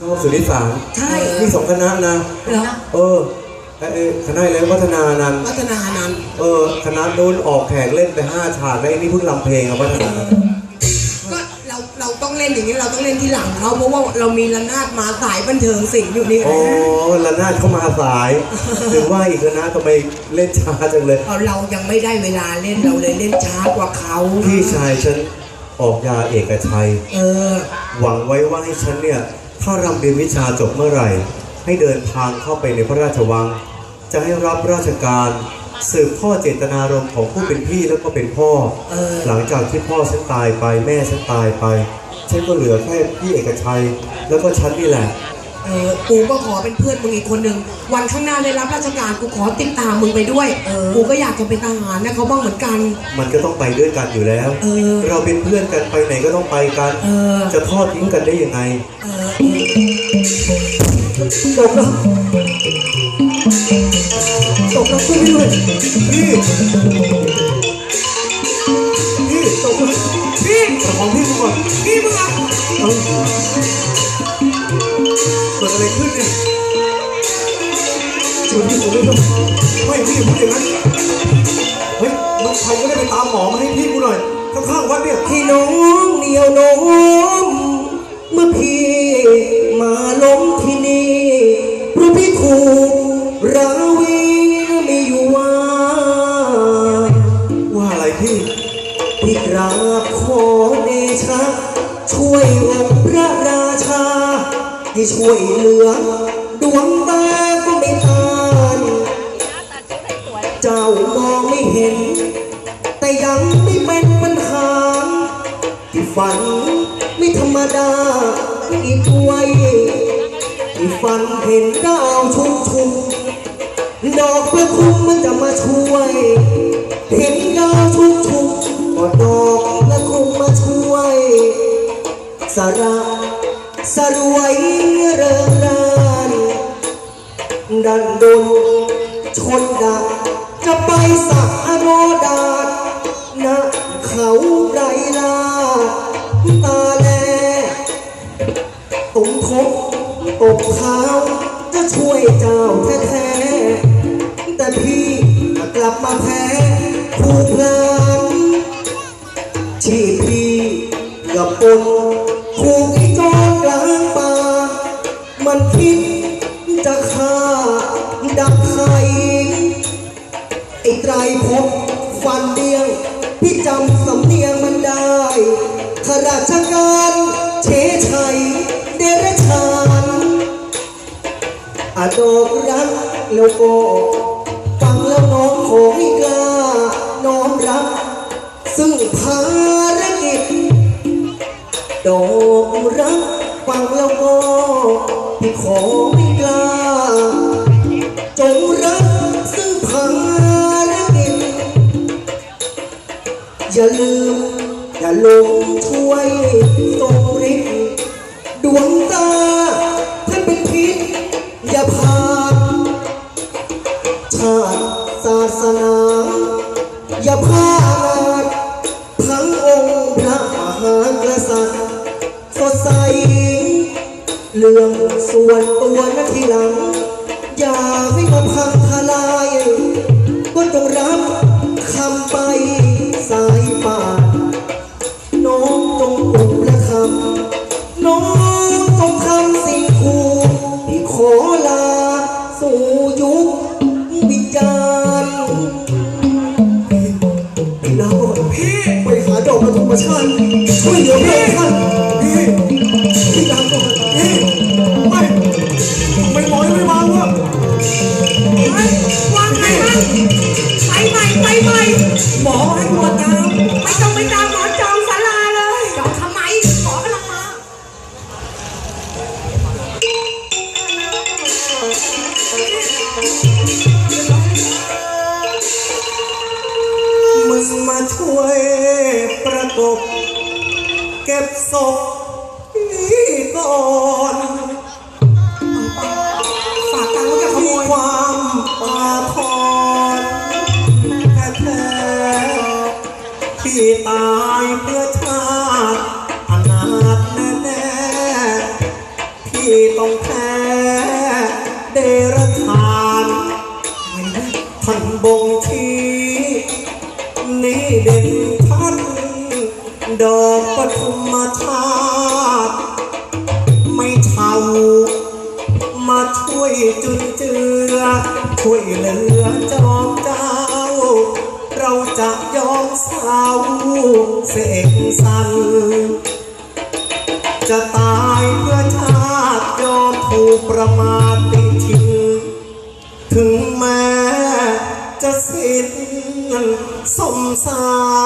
ชอบสุริสารใช่ มีสองคณะนะ เหรอเออไอ้ไอ้คณะอะไรวัฒนานันท์พัฒนานันท์เออ คณะนู้นออกแขกเล่นไปห้าฉากแล้วไอ้นี่เพิ่งรำเพลงอะวัฒนาก็เราเราต้องเล่นอย่างนี้เราต้องเล่นที่หลังเขาเพราะว่าเรามีระนาดมาสายบันเทิงสิ่งอยู่นี่อ๋อละนาดเข้ามาสายถึงว่าอีกคณะทำไมเล่นช้าจังเลย เอาเรายังไม่ได้เวลาเล่นเราเลยเล่นช้ากว่าเขาพี่ชายฉันออกยาเอกชัย เออ หวังไว้ว่าให้ฉันเนี่ย ถ้ารำเรียนวิชาจบเมื่อไหร่ ให้เดินทางเข้าไปในพระราชวัง จะให้รับราชการสืบทอดเจตนารมณ์ของผู้เป็นพี่แล้วก็เป็นพ่อเออหลังจากที่พ่อฉันตายไปแม่ฉันตายไป ฉันก็เหลือแค่พี่เอกชัย แล้วก็ฉันนี่แหละ เออกูก็ขอเป็นเพื่อนมึงอีกคนหนึ่งวันข้างหน้าได้รับราชการกูขอติดตามมึงไปด้วย เออ กูก็อยากจะเป็นทหารนะเขาบ้างเหมือนกัน มันก็ต้องไปด้วยกันอยู่แล้ว เออ เราเป็นเพื่อนกันไปไหนก็ต้องไปกัน เออ จะทอดทิ้งกันได้ยังไงเออจบแล้วจบแล้วช่วยด้วยพี่พี่ กิดอะไรขึ้นเนี่ยชวนพี่ผมไม่ต้องไม่พี่พูดอย่างนั้นเฮ้ยน้องชายก็ได้ไปตามหมอมาให้พี่กูหน่อยข้างๆวัดเนี่ยพี่น้องเหนียวน้มเมื่อพี่มาล้มที่นี่เพราะพี่ถูกราวีมีอยู่ว่า ว่าอะไรพี่ พี่กราบขอเดชะช่วย ให้ช่วยเหลือ ดวงตาก็ไม่ทานเจ้ามองไม่เห็น แต่ยังไม่เป็นปัญหา ที่ฝันไม่ธรรมดาอีกด้วยที่ฝันเห็นดาวชุ่มชุ่มดอกประคุมมันจะมาช่วย เห็นดาวชุ่มชุ่มก็ดอกประคุมมาช่วยสาระ สรวยเริงรานดันดนชนดักจะไปสักอโรดาษนะเขาไรลาตาแลตุงทบตกเท้าจะช่วยเจ้าแท้ๆแต่พี่กลับมาแพ้คู่พลานที่พี่กับปนถู อ้ไตรภพฟันเดียง พี่จำสำเนียงมันได้ข้าราชการเฉชัยเดรชานอาดอกรักแล้วก็ฟังแล้วน้องขอให้กล้าน้อมรับซึ่งภารกิจ ดอกรักฟังแล้วก็พี่ขอไม่กล้า อย่าลืมอย่าลงช่วยทรงฤทธิ์ดวงตาท่านเป็นพิษอย่าพาดชาติศาสนา อย่าพลาดทั้งองค์พระมหากษัตริย์สดใสเรื่องส่วนตัวนะทีหลัง อย่าให้มาพังาดอกมาธรรมชาติช่วยเหลือพระองค์ท่าน กบ เก็บศพนี่ก่อนฝากตังค์ไว้กับขโมมียความปาทอนแท้ๆที่ตายเพื่อชาติอนาถแน่ๆพี่ต้องแพ้เดรธานท่านบงชี้นี่เด่น ดอกปฐุมธาตุไม่เท่ามาช่วยจุนเจือ ช่วยเหลือจอมเจ้า เราจะยอมเศร้าเสกสรรจะตายเพื่อชาติยอมถูกประมาทติทิ้งถึงแม้จะสิ้นสมสาร